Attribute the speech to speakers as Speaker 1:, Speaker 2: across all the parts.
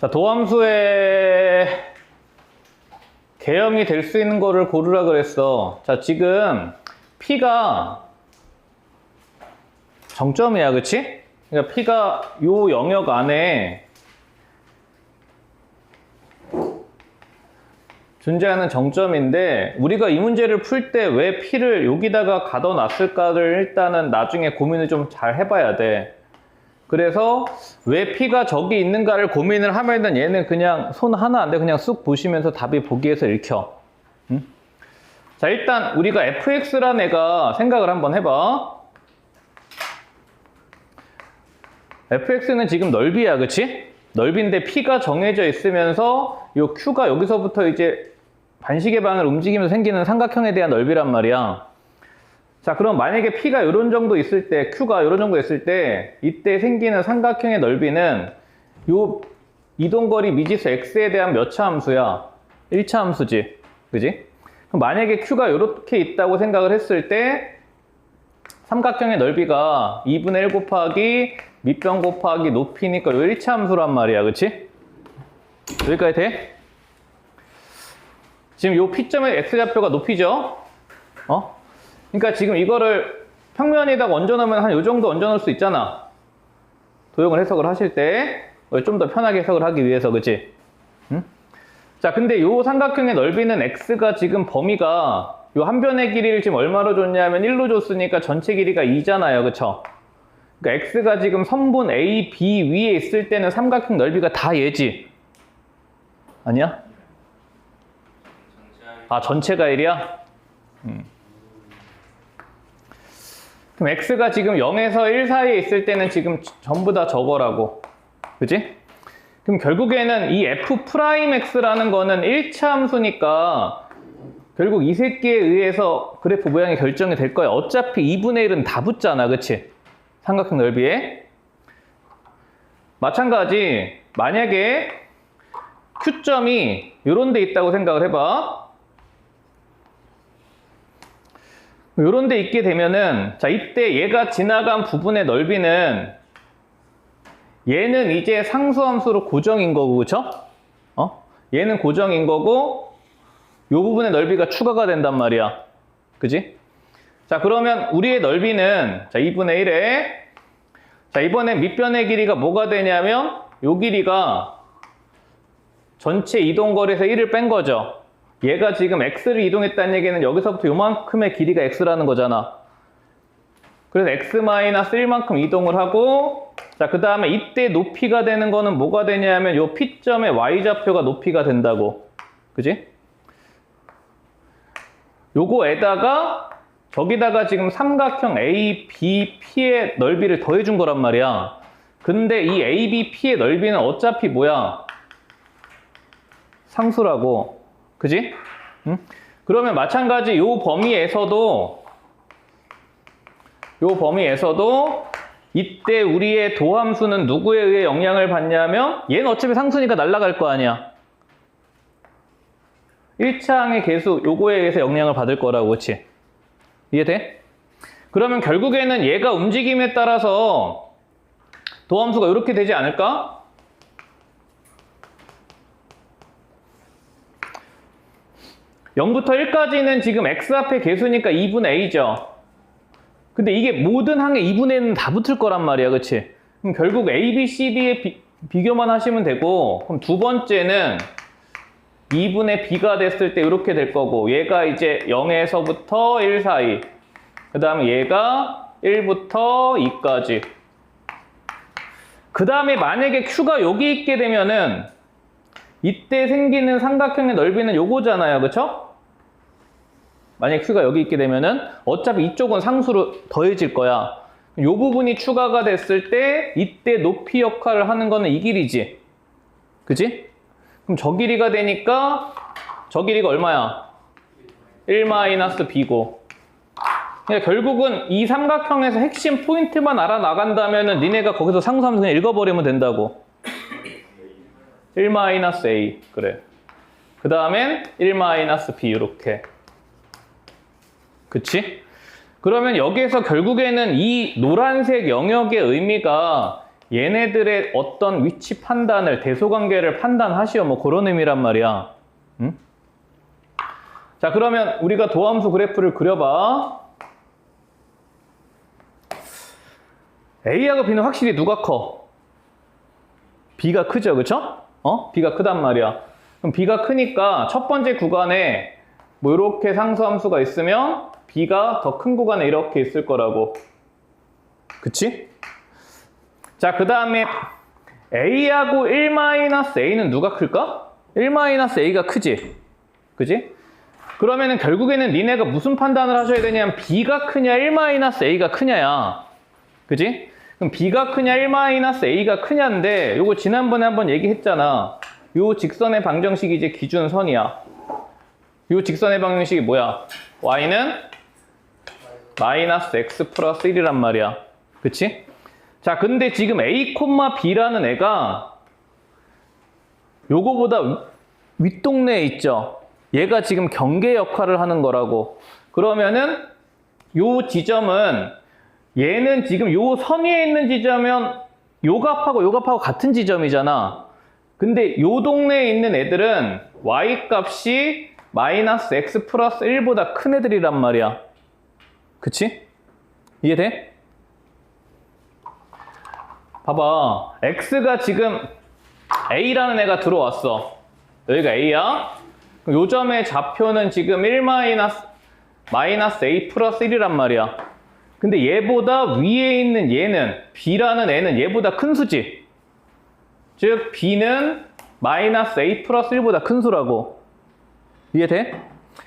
Speaker 1: 자, 도함수의 개형이 될 수 있는 거를 고르라 그랬어. 자, 지금 P가 정점이야, 그치? 그러니까 P가 요 영역 안에 존재하는 정점인데 우리가 이 문제를 풀 때 왜 P를 여기다가 가둬놨을까를 일단은 나중에 고민을 좀 잘 해봐야 돼. 그래서 왜 P가 저기 있는가를 고민을 하면은 얘는 그냥 손 하나 안 돼 그냥 쑥 보시면서 답이 보기에서 읽혀. 응? 자 일단 우리가 fx란 애가 생각을 한번 해봐. fx는 지금 넓이야, 그치? 넓이인데 P가 정해져 있으면서 요 Q가 여기서부터 이제 반시계 방을 움직이면서 생기는 삼각형에 대한 넓이란 말이야. 자, 그럼 만약에 P가 이런 정도 있을 때, Q가 이런 정도 있을 때, 이때 생기는 삼각형의 넓이는 요 이동거리 미지수 X에 대한 몇 차 함수야? 1차 함수지. 그지? 그럼 만약에 Q가 이렇게 있다고 생각을 했을 때, 삼각형의 넓이가 2분의 1 곱하기 밑변 곱하기 높이니까 요 1차 함수란 말이야. 그치? 여기까지 돼? 지금 요 P점의 X좌표가 높이죠? 어? 그러니까 지금 이거를 평면에다가 얹어놓으면 한요 정도 얹어놓을 수 있잖아. 도형을 해석을 하실 때 좀 더 편하게 해석을 하기 위해서 그치? 응? 자 근데 요 삼각형의 넓이는 x가 지금 범위가 요한 변의 길이를 지금 얼마로 줬냐면 1로 줬으니까 전체 길이가 2잖아요 그쵸? 그러니까 x가 지금 선분 a, b 위에 있을 때는 삼각형 넓이가 다 얘지 아니야? 아 전체가 1이야? 음. 그럼 x가 지금 0에서 1 사이에 있을 때는 지금 전부 다 저거라고. 그지? 그럼 결국에는 이 f'x라는 거는 1차 함수니까 결국 이 새끼에 의해서 그래프 모양이 결정이 될 거야. 어차피 2분의 1은 다 붙잖아. 그치? 삼각형 넓이에. 마찬가지 만약에 Q점이 이런 데 있다고 생각을 해봐. 요런 데 있게 되면은 자 이때 얘가 지나간 부분의 넓이는 얘는 이제 상수함수로 고정인 거고 그쵸? 어? 얘는 고정인 거고 요 부분의 넓이가 추가가 된단 말이야 그지? 자 그러면 우리의 넓이는 자 2분의 1에 자 이번에 밑변의 길이가 뭐가 되냐면 요 길이가 전체 이동거리에서 1을 뺀 거죠 얘가 지금 x를 이동했다는 얘기는 여기서부터 요만큼의 길이가 x라는 거잖아. 그래서 x-1만큼 이동을 하고 자, 그 다음에 이때 높이가 되는 거는 뭐가 되냐면 요 P점의 y좌표가 높이가 된다고. 그지? 요거에다가 저기다가 지금 삼각형 A, B, P의 넓이를 더해준 거란 말이야. 근데 이 A, B, P의 넓이는 어차피 뭐야? 상수라고. 그지? 응? 그러면 마찬가지 요 범위에서도 요 범위에서도 이때 우리의 도함수는 누구에 의해 영향을 받냐면 얘는 어차피 상수니까 날아갈 거 아니야. 1차항의 개수 요거에 의해서 영향을 받을 거라고 그치? 이해돼? 그러면 결국에는 얘가 움직임에 따라서 도함수가 이렇게 되지 않을까? 영부터 1까지는 지금 x 앞에 개수니까 2분의 a죠. 근데 이게 모든 항에 2분의 1은 다 붙을 거란 말이야. 그치? 그럼 결국 a, b, c, d의 비, 비교만 하시면 되고 그럼 두 번째는 2분의 b가 됐을 때 이렇게 될 거고 얘가 이제 0에서부터 1 사이 그 다음에 얘가 1부터 2까지 그 다음에 만약에 q가 여기 있게 되면은 이때 생기는 삼각형의 넓이는 요거잖아요. 그쵸? 만약 q가 여기 있게 되면은 어차피 이쪽은 상수로 더해질 거야. 요 부분이 추가가 됐을 때 이때 높이 역할을 하는 거는 이 길이지. 그지? 그럼 저 길이가 되니까 저 길이가 얼마야? 1-b고. 그러니까 결국은 이 삼각형에서 핵심 포인트만 알아나간다면 은 니네가 거기서 상수함수 그냥 읽어버리면 된다고. 1-a 그래 그 다음엔 1-b 이렇게 그치? 그러면 여기에서 결국에는 이 노란색 영역의 의미가 얘네들의 어떤 위치 판단을 대소관계를 판단하시오 뭐 그런 의미란 말이야. 응? 자 그러면 우리가 도함수 그래프를 그려봐. A하고 B는 확실히 누가 커? B가 크죠, 그쵸? 어? B가 크단 말이야. 그럼 B가 크니까 첫 번째 구간에 뭐 이렇게 상수함수가 있으면 B가 더 큰 구간에 이렇게 있을 거라고. 그치? 자, 그 다음에 A하고 1-A는 누가 클까? 1-A가 크지? 그지? 그러면은 결국에는 니네가 무슨 판단을 하셔야 되냐면 B가 크냐 1-A가 크냐야. 그지? 그럼 B가 크냐 1-A가 크냐인데 요거 지난번에 한번 얘기했잖아. 요 직선의 방정식이 이제 기준선이야. 요 직선의 방정식이 뭐야? Y는 마이너스 X 플러스 1이란 말이야. 그치? 자, 근데 지금 A, B라는 애가 요거보다 위- 윗동네에 있죠. 얘가 지금 경계 역할을 하는 거라고. 그러면은 요 지점은 얘는 지금 요 선 위에 있는 지점은 요 값하고 요 값하고 같은 지점이잖아. 근데 요 동네에 있는 애들은 y 값이 마이너스 x 플러스 1보다 큰 애들이란 말이야. 그치? 이해돼? 봐봐. x가 지금 a라는 애가 들어왔어. 여기가 a야. 요 점의 좌표는 지금 1 마이너스 마이너스 a 플러스 1이란 말이야. 근데 얘보다 위에 있는 얘는 b라는 애는 얘보다 큰 수지. 즉 b는 마이너스 a 플러스 1보다 큰 수라고. 이해돼?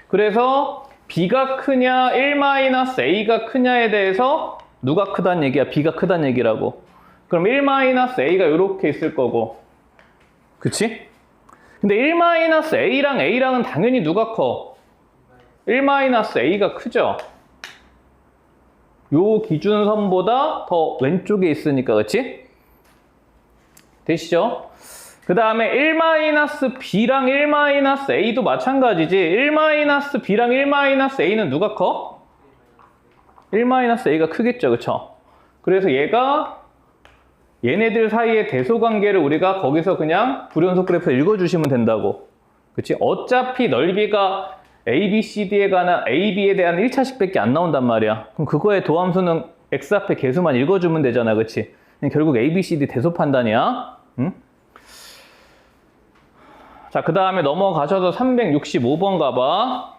Speaker 1: 그래서 b가 크냐 1 마이너스 a가 크냐에 대해서 누가 크단 얘기야? b가 크단 얘기라고. 그럼 1 마이너스 a가 이렇게 있을 거고. 그치? 근데 1 마이너스 a랑 a랑은 당연히 누가 커? 1 마이너스 a가 크죠? 요 기준선보다 더 왼쪽에 있으니까, 그치? 되시죠? 그 다음에 1-B랑 1-A도 마찬가지지. 1-B랑 1-A는 누가 커? 1-A가 크겠죠, 그쵸? 그래서 얘가 얘네들 사이의 대소관계를 우리가 거기서 그냥 불연속 그래프 읽어주시면 된다고. 그치? 어차피 넓이가 A, B, C, D에 관한 A, B에 대한 1차식 밖에 안 나온단 말이야. 그럼 그거의 도함수는 X 앞에 개수만 읽어주면 되잖아. 그치? 결국 A, B, C, D 대소 판단이야. 응? 자, 그 다음에 넘어가셔서 365번 가봐.